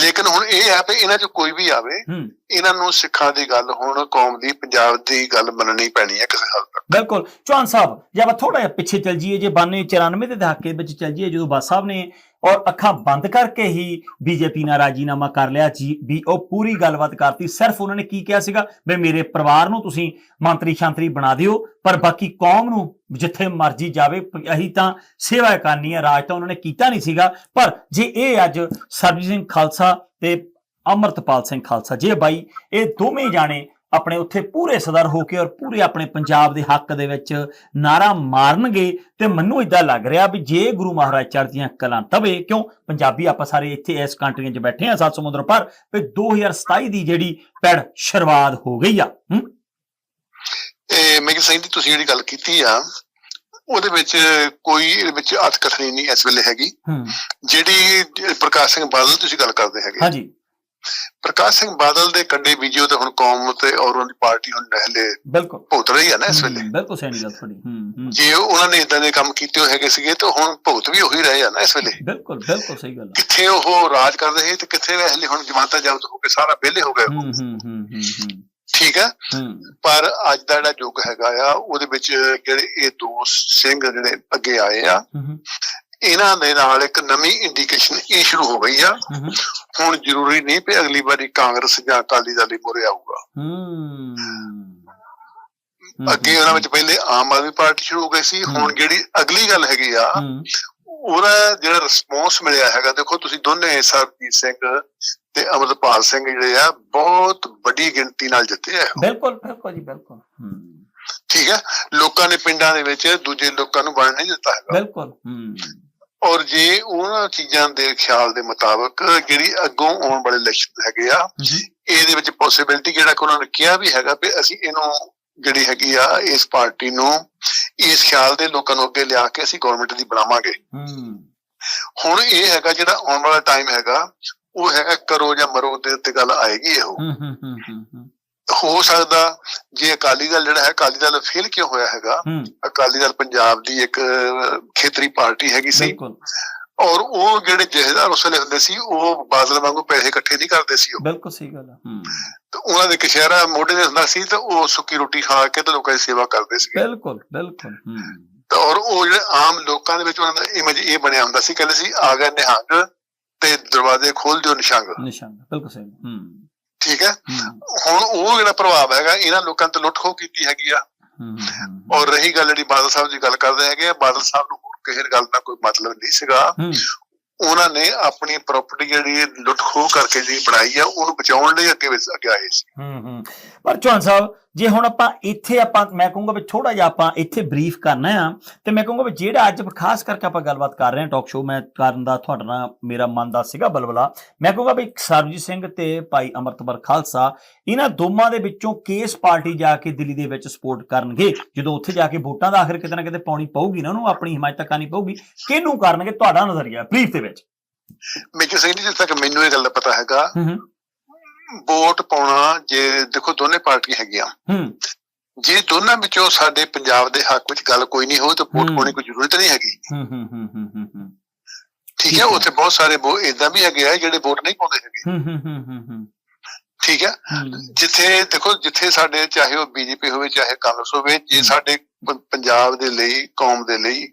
ਲੇਕਿਨ ਹੁਣ ਇਹ ਹੈ ਕਿ ਇਹਨਾਂ 'ਚ ਕੋਈ ਵੀ ਆਵੇ ਹੂੰ। ਇਹਨਾਂ ਨੂੰ ਸਿੱਖਾਂ ਦੀ ਗੱਲ ਹੁਣ, ਕੌਮ ਦੀ, ਪੰਜਾਬ ਦੀ ਗੱਲ ਮੰਨਣੀ ਪੈਣੀ ਹੈ ਕਿਸੇ ਹੱਦ ਤੱਕ। ਬਿਲਕੁਲ। ਚੌਹਾਨ ਸਾਹਿਬ, ਜੇ ਆਪਾਂ ਥੋੜਾ ਜਿਹਾ ਪਿੱਛੇ ਚੱਲ ਜਾਈਏ, ਜੇ 92 94 ਦੇ ਦਹਾਕੇ ਵਿੱਚ ਚੱਲ ਜਾਈਏ, ਜਦੋਂ ਬਾਦ ਸਾਹਿਬ ਨੇ ਔਰ ਅੱਖਾਂ ਬੰਦ ਕਰਕੇ ਹੀ ਬੀਜੇਪੀ ਨਾਲ ਰਾਜੀਨਾਮਾ ਕਰ ਲਿਆ ਜੀ, ਵੀ ਉਹ ਪੂਰੀ ਗੱਲਬਾਤ ਕਰਤੀ, ਸਿਰਫ ਉਹਨਾਂ ਨੇ ਕੀ ਕਿਹਾ ਸੀਗਾ? ਵੀ ਮੇਰੇ ਪਰਿਵਾਰ ਨੂੰ ਤੁਸੀਂ ਮੰਤਰੀ ਸ਼ਾਂਤਰੀ ਬਣਾ ਦਿਓ, ਪਰ ਬਾਕੀ ਕੌਮ ਨੂੰ ਜਿੱਥੇ ਮਰਜ਼ੀ ਜਾਵੇ ਅਸੀਂ ਤਾਂ ਸੇਵਾ ਕਰਨੀ ਹੈ, ਰਾਜ ਤਾਂ ਉਹਨਾਂ ਨੇ ਕੀਤਾ ਨਹੀਂ ਸੀਗਾ। ਪਰ ਜੇ ਇਹ ਅੱਜ ਸਰਬਜੀਤ ਸਿੰਘ ਖਾਲਸਾ ਤੇ ਅਮਰਤਪਾਲ ਸਿੰਘ ਖਾਲਸਾ ਜੇ। ਬਾਈ ਇਹ ਦੋਵੇਂ ਜਾਣੇ ਆਪਣੇ ਉੱਥੇ ਪੂਰੇ ਸਦਰ ਹੋ ਕੇ ਔਰ ਪੂਰੇ ਆਪਣੇ ਪੰਜਾਬ ਦੇ ਹੱਕ ਦੇ ਵਿੱਚ ਨਾਰਾ ਮਾਰਨਗੇ ਤੇ ਮੈਨੂੰ ਇਦਾਂ ਲੱਗ ਰਿਹਾ ਵੀ ਜੇ ਗੁਰੂ ਮਹਾਰਾਜ ਚੜ੍ਹਦੀਆਂ ਕਲਾਂ ਤਵੇ ਕਿਉਂ? ਪੰਜਾਬੀ ਆਪਾਂ ਸਾਰੇ ਇੱਥੇ ਇਸ ਕੰਟਰੀਆਂ 'ਚ ਬੈਠੇ ਆ ਸੱਤ ਸਮੁੰਦਰ ਪਰ ਵੀ 2027 ਦੀ ਜਿਹੜੀ ਪੈੜ ਸ਼ੁਰੂਆਤ ਹੋ ਗਈ ਆ। ਹੂੰ? ਇਹ ਮੈਂ ਸਿੰਘ ਦੀ ਤੁਸੀਂ ਜਿਹੜੀ ਗੱਲ ਕੀਤੀ ਆ ਉਹਦੇ ਵਿੱਚ ਕੋਈ ਇਹਦੇ ਵਿੱਚ ਅਤ ਕਥਨੀ ਨਹੀਂ ਇਸ ਵੇਲੇ ਹੈਗੀ। ਜਿਹੜੀ ਪ੍ਰਕਾਸ਼ ਸਿੰਘ ਬਾਦਲ ਤੁਸੀਂ ਗੱਲ ਕਰਦੇ ਹੈਗੇ। ਹਾਂਜੀ। ਪ੍ਰਕਾਸ਼ ਸਿੰਘ ਬਾਦਲ ਦੇ ਕੰਡੇ ਬੀਜੋ ਤੇ ਹੁਣ ਕੌਮ ਤੇ ਔਰ ਉਹਨਾਂ ਦੀ ਪਾਰਟੀ ਹੁਣ ਹਲੇ ਬਿਲਕੁਲ। ਭੁਗਤ ਰਹੀ ਹੈ ਨਾ ਇਸ ਵੇਲੇ। ਬਿਲਕੁਲ ਸਹੀ ਗੱਲ ਤੁਹਾਡੀ। ਜੇ ਉਹਨਾਂ ਨੇ ਇਦਾਂ ਦੇ ਕੰਮ ਕੀਤੇ ਹੋਏ ਹੈਗੇ ਸੀਗੇ ਤਾਂ ਹੁਣ ਭੁਗਤ ਵੀ ਉਹੀ ਰਹੇ ਆ ਨਾ ਇਸ ਵੇਲੇ। ਬਿਲਕੁਲ ਬਿਲਕੁਲ ਸਹੀ ਗੱਲ। ਕਿੱਥੇ ਉਹ ਰਾਜ ਕਰਦੇ ਸੀ ਤੇ ਕਿੱਥੇ ਹਲੇ ਹੁਣ ਜਮਾਤਾ ਜ਼ਬਤ ਹੋ ਕੇ ਸਾਰਾ ਵਿਹਲੇ ਹੋ ਗਏ। ਹੂੰ ਹੂੰ ਹੂੰ ਠੀਕ ਹੈ। ਪਰ ਅੱਜ ਦਾ ਜਿਹੜਾ ਯੁੱਗ ਹੈਗਾ ਆ ਉਹਦੇ ਵਿੱਚ ਜਿਹੜੇ ਇਹ ਦੋ ਸਿੰਘ ਜਿਹੜੇ ਅੱਗੇ ਆਏ ਆ ਹੂੰ ਹੂੰ, ਇਹਨਾਂ ਦੇ ਨਾਲ ਇੱਕ ਨਵੀਂ ਇੰਡੀਕੇਸ਼ਨ ਇਹ ਸ਼ੁਰੂ ਹੋ ਗਈ ਆ। ਹੁਣ ਜ਼ਰੂਰੀ ਨਹੀਂ ਕਿ ਅਗਲੀ ਵਾਰੀ ਕਾਂਗਰਸ ਜਾਂ ਅਕਾਲੀ ਦਲ ਹੀ ਮੁਰੇ ਆਊਗਾ। ਹੂੰ ਅੱਗੇ ਉਹਨਾਂ ਵਿੱਚ ਪਹਿਲੇ ਆਮ ਆਦਮੀ ਪਾਰਟੀ ਸ਼ੁਰੂ ਹੋ ਗਈ ਸੀ ਹੁਣ। ਜਿਹੜੀ ਅਗਲੀ ਗੱਲ ਹੈਗੀ ਆ ਉਹਦਾ ਜਿਹੜਾ ਰਿਸਪੌਂਸ ਮਿਲਿਆ ਹੈਗਾ ਦੇਖੋ ਤੁਸੀਂ ਦੋਨੇ ਸਰਬਜੀਤ ਸਿੰਘ ਤੇ ਅਮਰਪਾਲ ਸਿੰਘ ਜਿਹੜੇ ਆ ਬਹੁਤ ਵੱਡੀ ਗਿਣਤੀ ਨਾਲ ਜਿੱਤੇ ਆ। ਬਿਲਕੁਲ ਬਿਲਕੁਲ ਜੀ ਬਿਲਕੁਲ। ਹੂੰ ਠੀਕ ਹੈ ਲੋਕਾਂ ਨੇ ਪਿੰਡਾਂ ਦੇ ਵਿੱਚ ਦੂਜੇ ਲੋਕਾਂ ਨੂੰ ਵੰਡ ਨਹੀਂ ਦਿੱਤਾ ਹੈਗਾ। ਬਿਲਕੁਲ ਹੂੰ ਔਰ ਜੇ ਉਹਨਾਂ ਚੀਜ਼ਾਂ ਦੇ ਖਿਆਲ ਦੇ ਮੁਤਾਬਕ ਜਿਹੜੀ ਅੱਗੋਂ ਆਉਣ ਵਾਲੇ ਇਲੈਕਸ਼ਨ ਹੈਗੇ ਆ ਇਹਦੇ ਵਿੱਚ ਪੋਸਿਬਿਲਿਟੀ ਜਿਹੜਾ ਕਿ ਉਹਨਾਂ ਨੇ ਕਿਹਾ ਵੀ ਹੈਗਾ ਵੀ ਅਸੀਂ ਇਹਨੂੰ ਜਿਹੜੀ ਹੈਗੀ ਆ ਇਸ ਪਾਰਟੀ ਨੂੰ ਇਸ ਖਿਆਲ ਦੇ ਲੋਕਾਂ ਨੂੰ ਅੱਗੇ ਲਿਆ ਕੇ ਅਸੀਂ ਗਵਰਨਮੈਂਟ ਦੀ ਬਣਾਵਾਂਗੇ। ਹੁਣ ਇਹ ਹੈਗਾ ਜਿਹੜਾ ਆਉਣ ਵਾਲਾ ਟਾਈਮ ਹੈਗਾ ਉਹ ਹੈਗਾ ਕਰੋ ਜਾਂ ਮਰੋ ਦੇ ਉੱਤੇ ਗੱਲ ਆਏਗੀ ਇਹੋ। ਹੂੰ ਸਕਦਾ ਜੇ ਅਕਾਲੀ ਦਲ ਜਿਹੜਾ ਹੈ ਅਕਾਲੀ ਦਲ ਫੇਲ ਕਿਉਂ ਹੋਇਆ ਹੈਗਾ? ਅਕਾਲੀ ਦਲ ਪੰਜਾਬ ਦੀ ਇੱਕ ਖੇਤਰੀ ਪਾਰਟੀ ਹੈਗੀ ਸੀ। ਬਿਲਕੁਲ। ਔਰ ਉਹ ਜਿਹੜੇ ਜਹੇਦਾਰ ਉਸ ਵੇਲੇ ਹੁੰਦੇ ਸੀ ਉਹ ਬਾਦਲ ਵਾਂਗੂ ਪੈਸੇ ਇਕੱਠੇ ਨਹੀਂ ਕਰਦੇ ਸੀ ਉਹ। ਬਿਲਕੁਲ ਸਹੀ ਗੱਲ ਹੂੰ। ਤੇ ਉਹਨਾਂ ਦੇ ਕਸ਼ਹਿਰਾ ਮੋਢੇ ਤੇ ਹੁੰਦਾ ਸੀ ਤੇ ਉਹ ਸੁੱਕੀ ਰੋਟੀ ਖਾ ਕੇ ਤੇ ਲੋਕਾਂ ਦੀ ਸੇਵਾ ਕਰਦੇ ਸੀ। ਬਿਲਕੁਲ ਬਿਲਕੁਲ ਔਰ ਉਹ ਜਿਹੜੇ ਆਮ ਲੋਕਾਂ ਦੇ ਵਿੱਚ ਉਹਨਾਂ ਦਾ ਇਮੇਜ ਇਹ ਬਣਿਆ ਹੁੰਦਾ ਸੀ ਕਹਿੰਦੇ ਸੀ ਆ ਗਏ ਨਿਹੰਗ ਤੇ ਦਰਵਾਜ਼ੇ ਖੋਲ ਦਿਓ ਨਿਸ਼ੰਗ। ਨਿਸ਼ਾਨ ਬਿਲਕੁਲ ਸਹੀ ਹੂੰ। ਠੀਕ ਹੈ? ਹੁਣ ਉਹ ਜਿਹੜਾ ਪ੍ਰਭਾਵ ਹੈਗਾ ਇਹਨਾਂ ਲੋਕਾਂ ਤੇ ਲੁੱਟ ਖੋ ਕੀਤੀ ਹੈਗੀ ਆ। ਔਰ ਰਹੀ ਗੱਲ ਜਿਹੜੀ ਬਾਦਲ ਸਾਹਿਬ ਦੀ ਗੱਲ ਕਰਦੇ ਹੈਗੇ ਆ ਬਾਦਲ ਸਾਹਿਬ ਨੂੰ ਹੋਰ ਕਿਸੇ ਗੱਲ ਦਾ ਕੋਈ ਮਤਲਬ ਨਹੀਂ ਸੀਗਾ। ਉਹਨਾਂ ਨੇ ਆਪਣੀ ਪ੍ਰਾਪਰਟੀ ਜਿਹੜੀ ਲੁੱਟ ਖੋਹ ਕਰਕੇ ਜਿਹੜੀ ਬਣਾਈ ਆ ਉਹਨੂੰ ਬਚਾਉਣ ਲਈ ਅੱਗੇ ਵਿੱਚ- ਅੱਗੇ ਆਏ ਸੀ। ਹੂੰ ਹੂੰ। ਪਰ ਚੌਹਾਨ ਸਾਹਿਬ ਜੇ ਹੁਣ ਆਪਾਂ ਇੱਥੇ ਆਪਾਂ ਮੈਂ ਕਹੂੰਗਾ ਵੀ ਥੋੜਾ ਜਿਹਾ ਆਪਾਂ ਇੱਥੇ ਬਰੀਫ ਕਰਨਾ ਆ ਤੇ ਮੈਂ ਕਹੂੰਗਾ ਵੀ ਜਿਹੜਾ ਅੱਜ ਖਾਸ ਕਰਕੇ ਆਪਾਂ ਗੱਲਬਾਤ ਕਰ ਰਹੇ ਹਾਂ ਟਾਕ ਸ਼ੋਅ ਮੈਂ ਕਰਨ ਦਾ ਤੁਹਾਡਾ ਨਾਲ ਮੇਰਾ ਮਨ ਦਾ ਸੀਗਾ ਬਲਬਲਾ। ਮੈਂ ਕਹੂੰਗਾ ਵੀ ਸਰਬਜੀਤ ਸਿੰਘ ਤੇ ਭਾਈ ਅਮਰਤਪਾਲ ਖਾਲਸਾ ਇਹਨਾਂ ਦੋਵਾਂ ਦੇ ਵਿੱਚੋਂ ਕਿਸ ਪਾਰਟੀ ਜਾ ਕੇ ਦਿੱਲੀ ਦੇ ਵਿੱਚ ਸਪੋਰਟ ਕਰਨਗੇ? ਜਦੋਂ ਉੱਥੇ ਜਾ ਕੇ ਵੋਟਾਂ ਦਾ ਆਖਰ ਕਿਤੇ ਨਾ ਕਿਤੇ ਪਾਉਣੀ ਪਊਗੀ ਨਾ ਉਹਨੂੰ ਆਪਣੀ ਹਿਮਾਇਤ ਕਰਨੀ ਪਊਗੀ ਕਿਹਨੂੰ ਕਰਨਗੇ ਤੁਹਾਡਾ ਨਜ਼ਰੀਆ ਬਰੀਫ ਦੇ ਵਿੱਚ? ਮੇਜਰ ਸਿੰਘ ਜੀ ਜਿੱਥੇ ਤੱਕ ਮੈਨੂੰ ਇਹ ਗੱਲ ਦਾ ਪਤਾ ਹੈਗਾ ਵੋਟ ਪਾਉਣਾ ਜੇ ਦੇਖੋ ਦੋਨੇ ਪਾਰਟੀਆਂ ਹੈਗੀਆਂ। ਹੂੰ। ਜੇ ਦੋਨਾਂ ਵਿੱਚੋਂ ਸਾਡੇ ਪੰਜਾਬ ਦੇ ਹੱਕ ਵਿੱਚ ਗੱਲ ਕੋਈ ਨਹੀਂ ਹੋਈ ਤਾਂ ਵੋਟ। ਪਾਉਣ ਕੋਈ ਜ਼ਰੂਰਤ ਨਹੀਂ ਹੈਗੀ। ਹੂੰ ਹੂੰ ਹੂੰ ਹੂੰ ਹੂੰ ਹੂੰ। ਠੀਕ ਹੈ ਹੈ। ਉੱਥੇ ਬਹੁਤ ਸਾਰੇ ਵੋ ਇਦਾਂ ਵੀ ਹੈਗੇ ਆ ਜਿਹੜੇ ਵੋਟ ਨਹੀਂ ਪਾਉਂਦੇ ਹੈਗੇ। ਹੂੰ ਹੂੰ ਹੂੰ ਹੂੰ ਹੂੰ। ਠੀਕ ਹੈ? ਹੂੰ। ਜਿੱਥੇ ਦੇਖੋ ਜਿੱਥੇ ਸਾਡੇ ਚਾਹੇ ਉਹ ਬੀਜੇਪੀ ਹੋਵੇ ਚਾਹੇ ਕਾਂਗਰਸ ਹੋਵੇ ਜੇ ਸਾਡੇ ਪੰਜਾਬ ਦੇ ਲਈ ਕੌਮ ਦੇ ਲਈ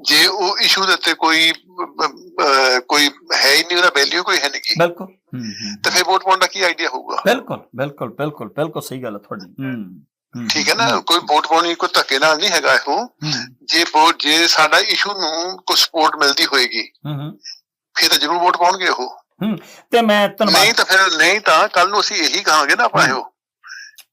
ਜੇ ਉਹ ਇਸ਼ੂ ਦੇ ਉੱਤੇ ਕੋਈ ਕੋਈ ਹੈ ਹੀ ਨਹੀਂ ਉਹਦਾ ਵੈਲਿਊ ਕੋਈ ਹੈ ਨਹੀਂ ਗੀ, ਬਿਲਕੁਲ। ਹੂੰ ਹੂੰ। ਤਾਂ ਫਿਰ ਵੋਟ ਪਾਉਣ ਦਾ ਕੀ ਆਈਡੀਆ ਹੋਊਗਾ? ਬਿਲਕੁਲ ਬਿਲਕੁਲ ਬਿਲਕੁਲ ਬਿਲਕੁਲ ਸਹੀ ਗੱਲ ਹੈ ਤੁਹਾਡੀ ਠੀਕ ਹੈ ਨਾ? ਕੋਈ ਵੋਟ ਪਾਉਣੀ ਕੋਈ ਧੱਕੇ ਨਾਲ ਨਹੀਂ ਹੈਗਾ ਇਹੋ। ਹੂੰ। ਜੇ ਵੋਟ ਜੇ ਸਾਡਾ ਇਸ਼ੂ ਨੂੰ ਕੋਈ ਸਪੋਰਟ ਮਿਲਦੀ ਹੋਏਗੀ ਫਿਰ ਤਾਂ ਜ਼ਰੂਰ ਵੋਟ ਪਾਉਣਗੇ ਉਹ। ਤੇ ਮੈਂ ਧੰਨਵਾਦ ਨਹੀਂ ਤਾਂ ਫਿਰ ਨਹੀਂ ਤਾਂ ਕੱਲ ਨੂੰ ਅਸੀਂ ਇਹੀ ਕਹਾਂਗੇ ਨਾ ਆਪਾਂ ਇਹੋ।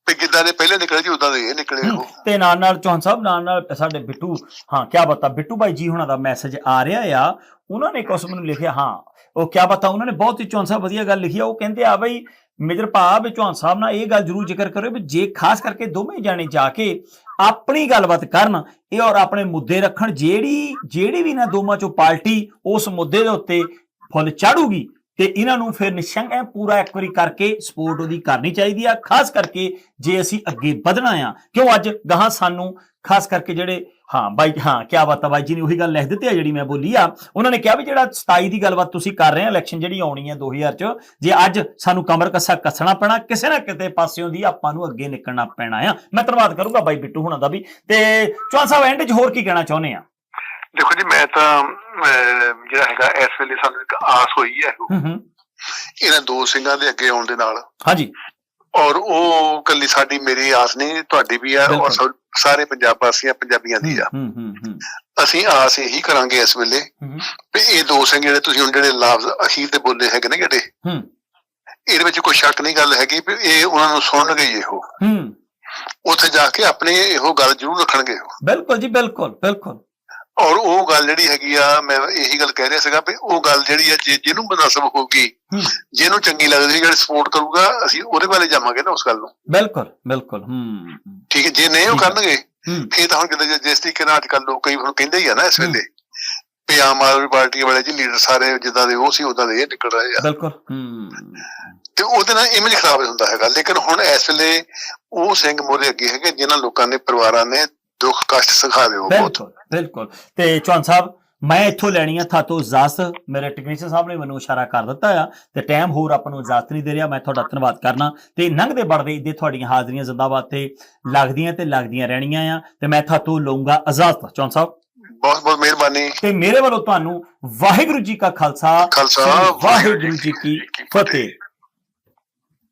ਵੀ ਜਿੱਦਾਂ ਦੇ ਪਹਿਲੇ ਨਿਕਲੇ ਜੀ ਉਦਾਂ ਦੇ ਇਹ ਨਿਕਲੇ ਉਹ ਤੇ ਨਾਲ ਨਾਲ ਚੌਹਾਨ ਸਾਹਿਬ, ਨਾਲ ਨਾਲ ਸਾਡੇ ਬਿੱਟੂ, ਹਾਂ ਕੀ ਬਤਾ, ਬਿੱਟੂ ਭਾਈ ਜੀ ਹੁਣਾਂ ਦਾ ਮੈਸੇਜ ਆ ਰਿਹਾ ਆ। ਉਹਨਾਂ ਨੇ ਕੁਛ ਮੈਨੂੰ ਲਿਖਿਆ, ਹਾਂ, ਉਹ ਕੀ ਬਤਾ, ਉਹਨਾਂ ਨੇ ਬਹੁਤ ਹੀ ਚੌਹਾਨ ਸਾਹਿਬ ਵਧੀਆ ਗੱਲ ਲਿਖੀ ਆ। ਉਹ ਕਹਿੰਦੇ ਆ ਬਈ ਮੇਜਰ ਭਾ ਵੀ ਚੌਹਾਨ ਸਾਹਿਬ ਨਾਲ ਇਹ ਗੱਲ ਜ਼ਰੂਰ ਜ਼ਿਕਰ ਕਰਿਓ ਵੀ ਜੇ ਖਾਸ ਕਰਕੇ ਦੋਵੇਂ ਜਾਣੇ ਜਾ ਕੇ ਆਪਣੀ ਗੱਲਬਾਤ ਕਰਨ, ਇਹ ਔਰ ਆਪਣੇ ਮੁੱਦੇ ਰੱਖਣ, ਜਿਹੜੀ ਜਿਹੜੀ ਵੀ ਨਾ ਦੋਵਾਂ ਚੋਂ ਪਾਰਟੀ ਉਸ ਮੁੱਦੇ ਦੇ ਉੱਤੇ ਫੁੱਲ ਚਾੜੂਗੀ ਤੇ ਇਹਨਾਂ ਨੂੰ ਫਿਰ ਨਿਸ਼ੰਗ ਐ ਪੂਰਾ ਇੱਕ ਵਾਰੀ ਕਰਕੇ ਸਪੋਰਟ ਉਹਦੀ ਕਰਨੀ ਚਾਹੀਦੀ ਆ, ਖਾਸ ਕਰਕੇ ਜੇ ਅਸੀਂ ਅੱਗੇ ਵਧਣਾ ਆ। ਕਿਉਂ ਅੱਜ ਗਾਹਾਂ ਸਾਨੂੰ ਖਾਸ ਕਰਕੇ ਜਿਹੜੇ, ਹਾਂ ਬਾਈ, ਹਾਂ ਕੀ ਬਾਤ ਆ ਬਾਈ ਜੀ ਨੇ ਉਹੀ ਗੱਲ ਲਿਖ ਦਿੱਤੀ ਆ ਜਿਹੜੀ ਮੈਂ ਬੋਲੀ ਆ। ਉਹਨਾਂ ਨੇ ਕਿਹਾ ਵੀ ਜਿਹੜਾ 27 ਦੀ ਗੱਲਬਾਤ ਤੁਸੀਂ ਕਰ ਰਹੇ ਆ ਇਲੈਕਸ਼ਨ ਜਿਹੜੀ ਆਉਣੀ ਆ 2000 ਚ, ਜੇ ਅੱਜ ਸਾਨੂੰ ਕਮਰ ਕੱਸਾ ਕੱਸਣਾ ਪੈਣਾ, ਕਿਸੇ ਨਾ ਕਿਤੇ ਪਾਸਿਓਂ ਦੀ ਆਪਾਂ ਨੂੰ ਅੱਗੇ ਨਿਕਲਣਾ ਪੈਣਾ ਆ। ਮੈਂ ਧੰਨਵਾਦ ਕਰੂੰਗਾ ਬਾਈ ਬਿੱਟੂ ਹੁਣਾਂ ਦਾ ਵੀ। ਤੇ ਚੌਹਾਨ ਸਾਹਿਬ ਐਂਡ 'ਚ ਹੋਰ ਕੀ ਕਹਿਣਾ ਚਾਹੁੰਦੇ ਆ? ਦੇਖੋ ਜੀ ਮੈਂ ਤਾਂ ਜਿਹੜਾ ਹੈਗਾ ਇਸ ਵੇਲੇ ਸਾਨੂੰ ਇੱਕ ਆਸ ਹੋਈ ਹੈ। ਹੂੰ ਹੂੰ ਇਹਨਾਂ ਦੋ ਸਿੰਘਾਂ ਦੇ ਅੱਗੇ ਆਉਣ ਦੇ ਨਾਲ। ਹਾਂਜੀ। ਔਰ ਉਹ ਕੱਲੀ ਸਾਡੀ ਮੇਰੀ ਆਸ ਨਹੀਂ ਤੁਹਾਡੀ ਵੀ ਆ। ਔਰ ਸਾਰੇ ਪੰਜਾਬ ਵਾਸੀਆਂ ਪੰਜਾਬੀਆਂ ਦੀ ਆ। ਅਸੀਂ ਆਸ ਇਹੀ ਕਰਾਂਗੇ ਇਸ ਵੇਲੇ ਵੀ ਇਹ ਦੋ ਸਿੰਘ ਜਿਹੜੇ ਤੁਸੀਂ ਹੁਣ ਜਿਹੜੇ ਲਫ਼ਜ਼ ਅਖੀਰ ਤੇ ਬੋਲੇ ਹੈਗੇ ਨੇ ਜਿਹੜੇ ਇਹਦੇ ਵਿੱਚ ਕੋਈ ਸ਼ੱਕ ਨਹੀਂ ਗੱਲ ਹੈਗੀ ਵੀ ਇਹ ਉਹਨਾਂ ਨੂੰ ਸੁਣਨਗੇ ਇਹੋ। ਹੂੰ ਉੱਥੇ ਜਾ ਕੇ ਆਪਣੀ ਇਹੋ ਗੱਲ ਜ਼ਰੂਰ ਰੱਖਣਗੇ ਉਹ ਬਿਲਕੁਲ ਜੀ ਬਿਲਕੁਲ ਬਿਲਕੁਲ। ਔਰ ਉਹ ਗੱਲ ਜਿਹੜੀ ਹੈਗੀ ਆ ਮੈਂ ਇਹੀ ਗੱਲ ਕਹਿ ਰਿਹਾ ਸੀਗਾ ਵੀ ਉਹ ਗੱਲ ਜਿਹੜੀ ਆ ਜਿਹਨੂੰ ਮਨਸਬ ਹੋਊਗੀ ਜਿਹਨੂੰ ਚੰਗੀ ਲੱਗਦੀ ਜਿਹੜੀ ਸਪੋਰਟ ਕਰੂਗਾ ਅਸੀਂ ਉਹਦੇ ਵਾਲੇ ਜਾਵਾਂਗੇ ਨਾ ਉਸ ਗੱਲ ਨੂੰ। ਬਿਲਕੁਲ ਬਿਲਕੁਲ ਹੂੰ ਠੀਕ ਹੈ ਜੇ ਨਹੀਂ ਉਹ। ਕਰਨਗੇ ਇਹ ਤਾਂ ਹੁਣ ਕਿਤੇ ਜਿਸ ਤਰੀਕੇ ਨਾਲ ਅੱਜ ਕੱਲ ਲੋਕ ਕਈ ਹੁਣ ਕਹਿੰਦੇ ਹੀ ਆ ਨਾ ਇਸ ਵੇਲੇ ਵੀ ਆਮ ਆਦਮੀ ਪਾਰਟੀ ਵਾਲੇ ਜੀ ਲੀਡਰ ਸਾਰੇ ਜਿੱਦਾਂ ਦੇ ਉਹ ਸੀ ਉਦਾਂ ਦੇ ਇਹ ਨਿਕਲ ਰਹੇ ਆ। ਬਿਲਕੁਲ ਹੂੰ। ਤੇ ਉਹਦੇ ਨਾਲ ਇਮੇਜ ਖਰਾਬ ਹੁੰਦਾ ਹੈਗਾ। ਲੇਕਿਨ ਹੁਣ ਇਸ ਵੇਲੇ ਉਹ ਸਿੰਘ ਮੋਰੇ ਅੱਗੇ ਹੈਗੇ ਜਿਨ੍ਹਾਂ ਲੋਕਾਂ ਨੇ ਪਰਿਵਾਰਾਂ ਨੇ ਦੁੱਖ ਕਸ਼ਟ ਸਿਖਾ ਦਿਓ ਬਹੁਤ। ਬਿਲਕੁਲ ਬਿਲਕੁਲ। ਤੇ ਚੌਹਾਨ ਸਾਹਿਬ ਮੈਂ ਇੱਥੋਂ ਲੈਣੀ ਆ ਥਾਤੋਂ ਇਜਾਜ਼ਤ ਮੇਰੇ ਟੈਕਨੀਸ਼ੀਅਨ ਸਾਹਿਬ ਨੇ ਮੈਨੂੰ ਇਸ਼ਾਰਾ ਕਰ ਦਿੱਤਾ ਆ। ਤੇ ਟਾਈਮ ਹੋਰ ਆਪਾਂ ਨੂੰ ਇਜਾਜ਼ਤ ਨਹੀਂ ਦੇ ਰਿਹਾ। ਮੈਂ ਤੁਹਾਡਾ ਧੰਨਵਾਦ ਕਰਨਾ। ਤੇ ਲੰਘਦੇ ਵੜਦੇ ਇੱਦੇ ਤੁਹਾਡੀਆਂ ਹਾਜ਼ਰੀਆਂ ਜ਼ਿੰਦਾਬਾਦ ਤੇ ਲੱਗਦੀਆਂ ਤੇ ਲੱਗਦੀਆਂ ਰਹਿਣੀਆਂ ਆ। ਤੇ ਮੈਂ ਥਾਤੋਂ ਲਊਂਗਾ ਇਜਾਜ਼ਤ ਚੌਹਾਨ ਸਾਹਿਬ। ਬਹੁਤ ਬਹੁਤ ਮਿਹਰਬਾਨੀ। ਤੇ ਮੇਰੇ ਵੱਲੋਂ ਤੁਹਾਨੂੰ ਵਾਹਿਗੁਰੂ ਜੀ ਕਾ ਖਾਲਸਾ ਵਾਹਿਗੁਰੂ ਜੀ ਕੀ ਫਤਿਹ।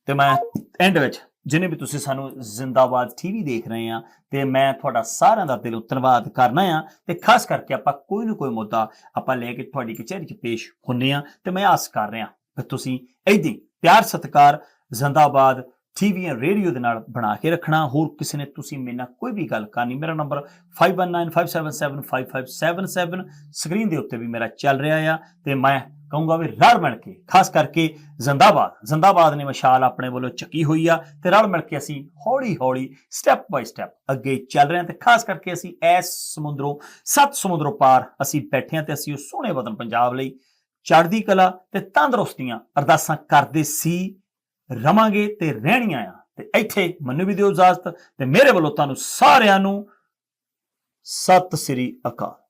ਤੇ ਮੈਂ ਐਂਡ ਵਿੱਚ ਜਿਨੇ ਵੀ ਤੁਸੀਂ ਸਾਨੂੰ ਜ਼ਿੰਦਾਬਾਦ ਟੀਵੀ ਦੇਖ ਰਹੇ ਆ, ਤੇ ਮੈਂ ਤੁਹਾਡਾ ਸਾਰਿਆਂ ਦਾ ਦਿਲੋਂ ਧੰਨਵਾਦ ਕਰਨਾ ਆ, ਤੇ ਖਾਸ ਕਰਕੇ ਆਪਾਂ ਕੋਈ ਨਾ ਕੋਈ ਮੁੱਦਾ ਆਪਾਂ ਲੈ ਕੇ ਤੁਹਾਡੀ ਕਚਹਿਰੀ 'ਚ ਪੇਸ਼ ਹੁੰਨੇ ਆ, ਤੇ ਮੈਂ ਆਸ ਕਰ ਰਿਹਾ ਕਿ ਤੁਸੀਂ ਏਦਾਂ ਪਿਆਰ, ਸਤਿਕਾਰ, ਜ਼ਿੰਦਾਬਾਦ ਟੀਵੀ ਜਾਂ ਰੇਡੀਓ ਦੇ ਨਾਲ ਬਣਾ ਕੇ ਰੱਖਣਾ, ਹੋਰ ਕਿਸੇ ਨੇ ਤੁਸੀਂ ਮੇਰੇ ਨਾਲ ਕੋਈ ਵੀ ਗੱਲ ਕਰਨੀ, ਮੇਰਾ ਨੰਬਰ 5195775577 ਸਕਰੀਨ ਦੇ ਉੱਤੇ ਵੀ ਮੇਰਾ ਚੱਲ ਰਿਹਾ ਆ, ਤੇ ਮੈਂ ਕਹੂੰਗਾ ਵੀ ਰਲ ਮਿਲ ਕੇ, ਖਾਸ ਕਰਕੇ ਜ਼ਿੰਦਾਬਾਦ। ਜ਼ਿੰਦਾਬਾਦ ਨੇ ਮਸ਼ਾਲ ਆਪਣੇ ਵੱਲੋਂ ਚੱਕੀ ਹੋਈ ਆ ਤੇ ਰਲ ਮਿਲ ਕੇ ਅਸੀਂ ਹੌਲੀ ਹੌਲੀ ਸਟੈਪ ਬਾਈ ਸਟੈਪ ਅੱਗੇ ਚੱਲ ਰਹੇ ਹਾਂ ਤੇ ਖਾਸ ਕਰਕੇ ਅਸੀਂ ਐਸ ਸਮੁੰਦਰੋਂ, ਸੱਤ ਸਮੁੰਦਰੋਂ ਪਾਰ ਅਸੀਂ ਬੈਠੇ ਹਾਂ ਤੇ ਅਸੀਂ ਉਹ ਸੋਹਣੇ ਵਤਨ ਪੰਜਾਬ ਲਈ ਚੜ੍ਹਦੀ ਕਲਾ ਤੇ ਤੰਦਰੁਸਤੀਆਂ ਅਰਦਾਸਾਂ ਕਰਦੇ ਸੀ, ਰਵਾਂਗੇ ਤੇ ਰਹਿਣੀਆਂ ਆ। ਤੇ ਇੱਥੇ ਮੈਨੂੰ ਵੀ ਦਿਓ ਇਜਾਜ਼ਤ ਤੇ ਮੇਰੇ ਵੱਲੋਂ ਤੁਹਾਨੂੰ ਸਾਰਿਆਂ ਨੂੰ ਸਤਿ ਸ੍ਰੀ ਅਕਾਲ।